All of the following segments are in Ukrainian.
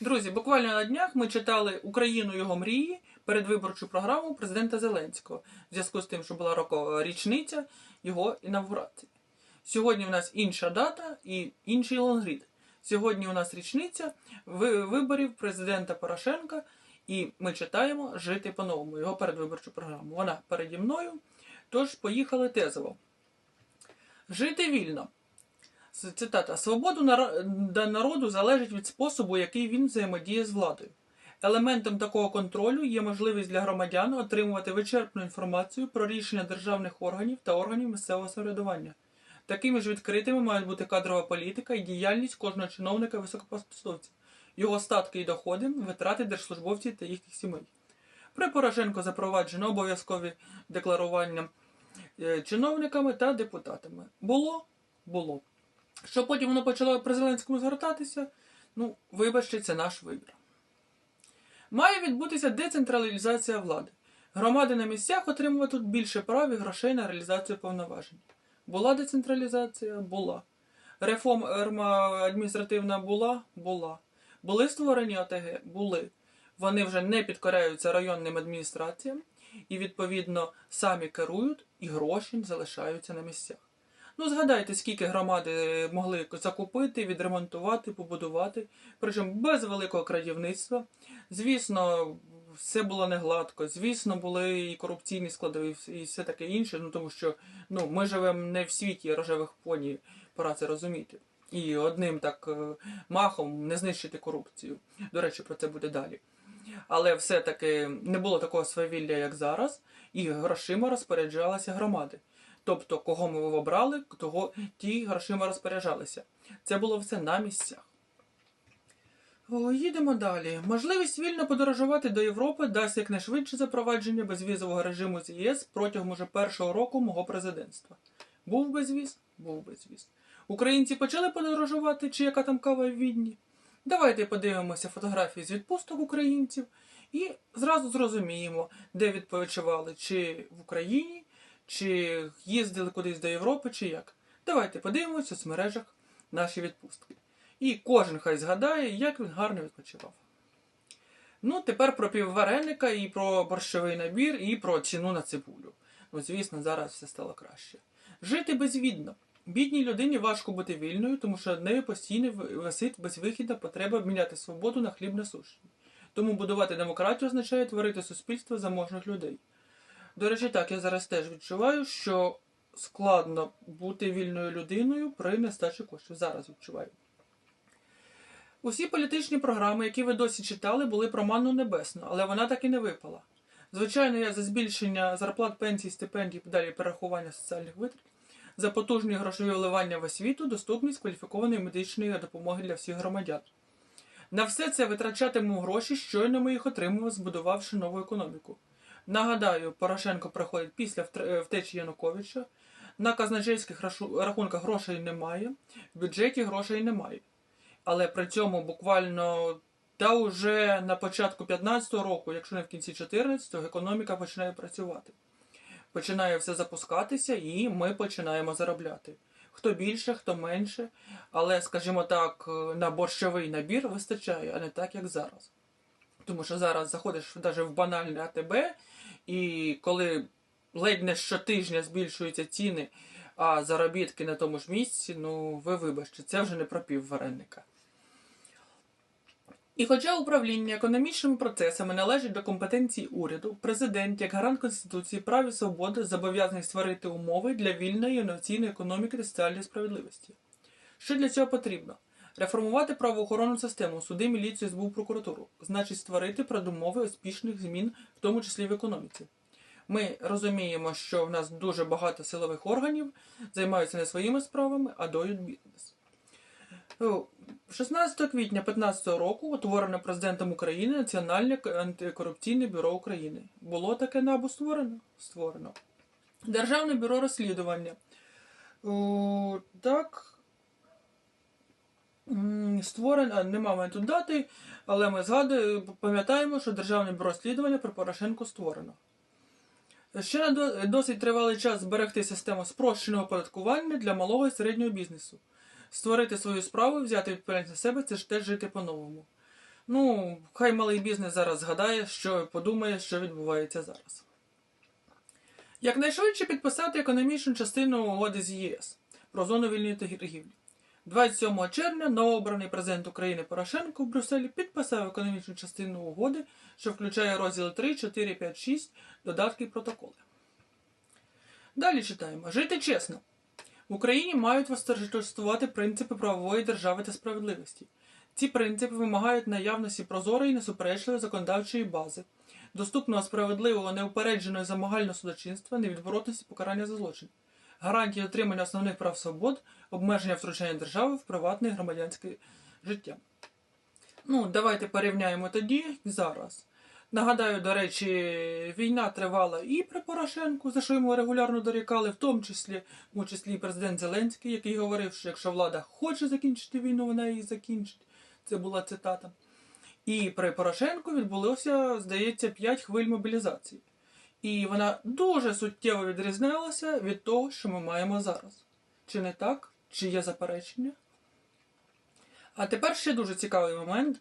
Друзі, буквально на днях ми читали Україну його мрії передвиборчу програму президента Зеленського в зв'язку з тим, що була рокова річниця його інавгурації. Сьогодні у нас інша дата і інший лонгрід. Сьогодні у нас річниця виборів президента Порошенка, і ми читаємо Жити по-новому, його передвиборчу програму. Вона переді мною. Тож поїхали тезово. Жити вільно. Цитата: Свободу народу залежить від способу, який він взаємодіє з владою. Елементом такого контролю є можливість для громадян отримувати вичерпну інформацію про рішення державних органів та органів місцевого самоврядування. Такими ж відкритими мають бути кадрова політика і діяльність кожного чиновника високопосадовця, його статки і доходи, витрати держслужбовців та їхніх сімей. При Порошенко запроваджено обов'язкові декларування е, чиновниками та депутатами. Було? Було. Що потім воно почало при Зеленському згортатися? Ну, вибачте, це наш вибір. Має відбутися децентралізація влади. Громади на місцях отримуватимуть більше прав і грошей на реалізацію повноважень. Була децентралізація? Була. Реформа адміністративна була? Була. Були створені ОТГ? Були. Вони вже не підкоряються районним адміністраціям і, відповідно, самі керують і гроші залишаються на місцях. Ну, згадайте, скільки громади могли закупити, відремонтувати, побудувати, причому без великого крадівництва. Звісно, все було не гладко. Звісно, були і корупційні складові, і все таке інше. Ну тому що ну, ми живемо не в світі рожевих поні, пора це розуміти. І одним так е, махом не знищити корупцію. До речі, про це буде далі. Але все-таки не було такого свавілля, як зараз, і грошима розпоряджалися громади. Тобто, кого ми обрали, того ті грошима розпоряджалися. Це було все на місцях. О, їдемо далі. Можливість вільно подорожувати до Європи дасть якнайшвидше запровадження безвізового режиму з ЄС протягом уже першого року мого президентства. Був безвіз? Був безвіз. Українці почали подорожувати, чи яка там кава в Відні? Давайте подивимося фотографії з відпусток українців і зразу зрозуміємо, де відпочивали, чи в Україні, чи їздили кудись до Європи, чи як. Давайте подивимося в соцмережах наші відпустки. І кожен хай згадає, як він гарно відпочивав. Ну, тепер про піввареника, і про борщовий набір, і про ціну на цибулю. Ну, звісно, зараз все стало краще. Жити безвідно. Бідній людині важко бути вільною, тому що нею постійно висить безвихідна потреба обміняти свободу на хліб насущний. Тому будувати демократію означає творити суспільство заможних людей. До речі, так, я зараз теж відчуваю, що складно бути вільною людиною при нестачі коштів. Зараз відчуваю. Усі політичні програми, які ви досі читали, були про манну небесну, але вона так і не випала. Звичайно, я за збільшення зарплат, пенсій, стипендій, далі перерахування соціальних витрат, за потужні грошові вливання в освіту, доступність кваліфікованої медичної допомоги для всіх громадян. На все це витрачатимемо гроші, щойно ми їх отримаємо, збудувавши нову економіку. Нагадаю, Порошенко приходить після втечі Януковича. На казначейських рахунках грошей немає, в бюджеті грошей немає. Але при цьому буквально та уже на початку 15-го року, якщо не в кінці 14-го, економіка починає працювати. Починає все запускатися, і ми починаємо заробляти. Хто більше, хто менше, але, скажімо так, на борщовий набір вистачає, а не так, як зараз. Тому що зараз заходиш навіть в банальне АТБ, і коли ледь не щотижня збільшуються ціни, а заробітки на тому ж місці, ну ви вибачте, це вже не про піввареника. І хоча управління економічними процесами належить до компетенції уряду, президент, як гарант Конституції прав і свободи, зобов'язаний створити умови для вільної інноваційної економіки та соціальної справедливості. Що для цього потрібно? Реформувати правоохоронну систему, суди, міліцію, СБУ, прокуратуру, значить створити передумови успішних змін, в тому числі в економіці. Ми розуміємо, що в нас дуже багато силових органів займаються не своїми справами, а доють бізнес. 16 квітня 2015 року утворено президентом України Національне антикорупційне бюро України. Було таке набу створено? Створено. Державне бюро розслідування. Так. Створено, нема в мене тут дати, але ми згадуємо, пам'ятаємо, що Державне бюро розслідування при Порошенку створено. Ще на досить тривалий час зберегти систему спрощеного оподаткування для малого і середнього бізнесу. Створити свою справу, взяти відповідальність на себе це ж теж жити по-новому. Ну, хай малий бізнес зараз згадає, що подумає, що відбувається зараз. Якнайшвидше підписати економічну частину угоди з ЄС про зону вільної торгівлі. 27 червня новообраний президент України Порошенко в Брюсселі підписав економічну частину угоди, що включає розділи 3, 4, 5, 6, додатки і протоколи. Далі читаємо: Жити чесно. В Україні мають восторжествувати принципи правової держави та справедливості. Ці принципи вимагають наявності прозорої несуперечливої законодавчої бази, доступного справедливого неупередженого замагального судочинства, невідворотності покарання за злочин, гарантії отримання основних прав свобод, обмеження втручання держави в приватне громадянське життя. Ну, давайте порівняємо тоді і зараз. Нагадаю, до речі, війна тривала і при Порошенку, за що йому регулярно дорікали, в тому числі, в тому числі і президент Зеленський, який говорив, що якщо влада хоче закінчити війну, вона її закінчить. Це була цитата. І при Порошенку відбулося, здається, 5 хвиль мобілізації. І вона дуже суттєво відрізнялася від того, що ми маємо зараз. Чи не так? Чи є заперечення? А тепер ще дуже цікавий момент.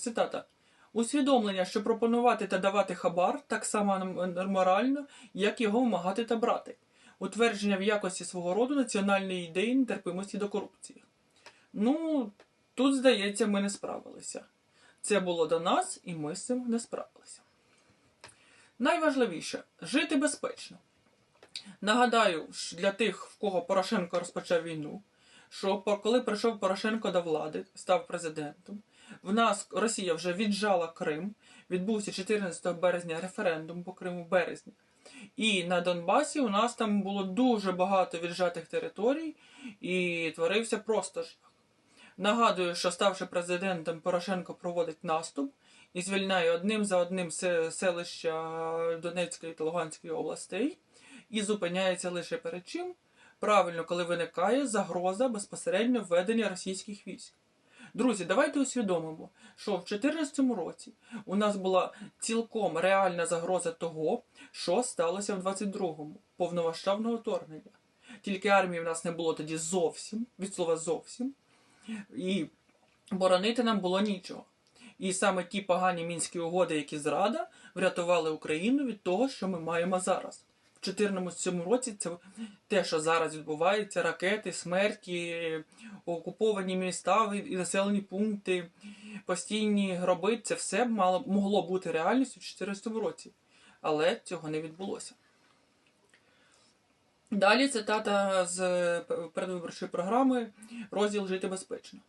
Цитата. Усвідомлення, що пропонувати та давати хабар так само морально, як його вимагати та брати. Утвердження в якості свого роду національної ідеї нетерпимості до корупції. Ну, тут, здається, ми не справилися. Це було до нас, і ми з цим не справилися. Найважливіше жити безпечно. Нагадаю, для тих, в кого Порошенко розпочав війну, що коли прийшов Порошенко до влади, став президентом, в нас Росія вже віджала Крим, відбувся 14 березня референдум по Криму в березні. І на Донбасі у нас там було дуже багато віджатих територій, і творився просто жах. Нагадую, що ставши президентом, Порошенко проводить наступ і звільняє одним за одним се- селища Донецької та Луганської областей і зупиняється лише перед чим? Правильно, коли виникає загроза безпосередньо введення російських військ. Друзі, давайте усвідомимо, що в 2014 році у нас була цілком реальна загроза того, що сталося в 22-му повномасштабного вторгнення. Тільки армії в нас не було тоді зовсім, від слова зовсім, і боронити нам було нічого. І саме ті погані мінські угоди, які зрада, врятували Україну від того, що ми маємо зараз. В 2014 році це те, що зараз відбувається: ракети, смерті, окуповані міста і населені пункти, постійні гроби. Це все мало могло бути реальністю в 2014 році. Але цього не відбулося. Далі цитата з передвиборчої програми розділ Жити безпечно.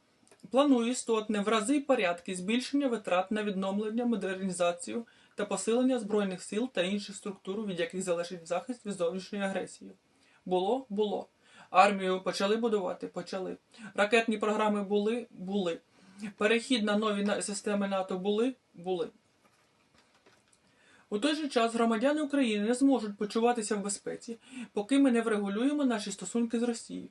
Планую істотне в рази порядки збільшення витрат на відновлення, модернізацію та посилення збройних сил та інших структур, від яких залежить захист від зовнішньої агресії. Було, було. Армію почали будувати, почали. Ракетні програми були, були. Перехід на нові системи НАТО були, були. У той же час громадяни України не зможуть почуватися в безпеці, поки ми не врегулюємо наші стосунки з Росією.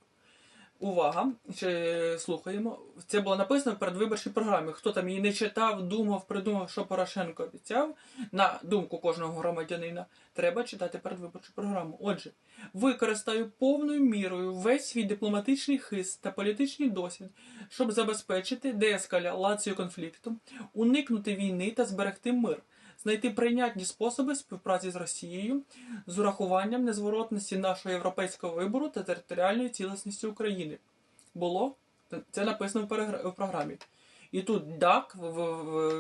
Увага! Ще слухаємо. Це було написано в передвиборчій програмі. Хто там її не читав, думав, придумав, що Порошенко обіцяв. На думку кожного громадянина, треба читати передвиборчу програму. Отже, використаю повною мірою весь свій дипломатичний хист та політичний досвід, щоб забезпечити деескалацію конфлікту, уникнути війни та зберегти мир, знайти прийнятні способи співпраці з Росією з урахуванням незворотності нашого європейського вибору та територіальної цілісності України. Було це написано в програмі. І тут ДАК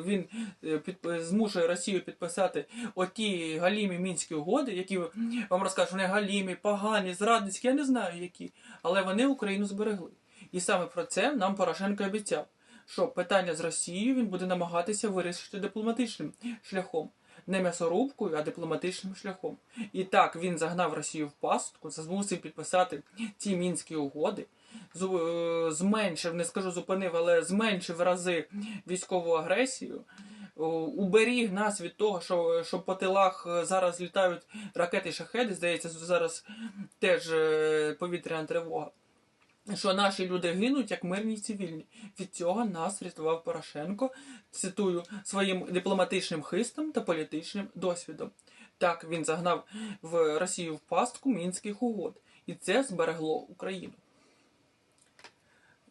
він е, змушує Росію підписати оті галімі мінські угоди, які вам розкажуть, вони галімі, погані, зрадницькі, я не знаю які, але вони Україну зберегли. І саме про це нам Порошенко обіцяв, що питання з Росією він буде намагатися вирішити дипломатичним шляхом. Не м'ясорубкою, а дипломатичним шляхом. І так він загнав Росію в пастку, змусив підписати ці мінські угоди, е, зменшив, не скажу зупинив, але зменшив рази військову агресію, уберіг нас від того, що, що по тилах е, зараз літають ракети шахеди, здається, зараз теж е, повітряна тривога. Що наші люди гинуть як мирні цивільні. Від цього нас врятував Порошенко, цитую, своїм дипломатичним хистом та політичним досвідом. Так він загнав в Росію в пастку мінських угод, і це зберегло Україну.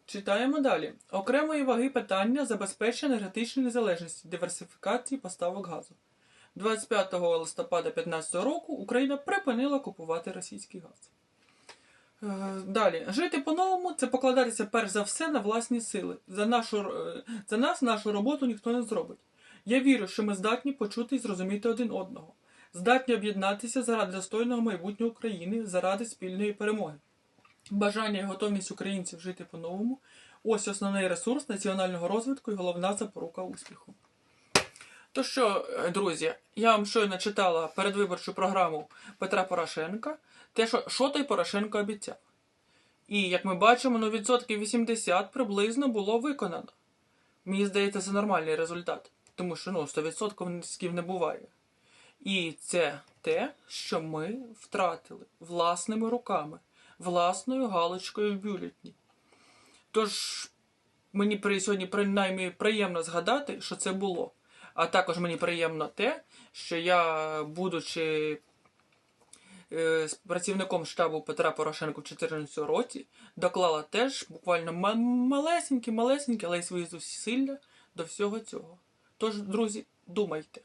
Читаємо далі. Окремої ваги питання забезпечення енергетичної незалежності, диверсифікації поставок газу. 25 листопада 2015 року Україна припинила купувати російський газ. Е, Далі. Жити по-новому це покладатися перш за все на власні сили. За, нашу, е, за нас нашу роботу ніхто не зробить. Я вірю, що ми здатні почути і зрозуміти один одного, здатні об'єднатися заради достойного майбутнього України, заради спільної перемоги. Бажання і готовність українців жити по-новому ось основний ресурс національного розвитку і головна запорука успіху. То що, е, друзі, я вам щойно читала передвиборчу програму Петра Порошенка, те, що, що той Порошенко обіцяв. І як ми бачимо, ну відсотків 80 приблизно було виконано. Мені здається, це нормальний результат, тому що ну, 100% не буває. І це те, що ми втратили власними руками, власною галочкою в бюлетні. Тож мені при сьогодні принаймні приємно згадати, що це було. А також мені приємно те, що я, будучи е, працівником штабу Петра Порошенка в 2014 році, доклала теж буквально ма- малесенькі, малесенькі, але й свої зусилля до всього цього. Тож, друзі, думайте.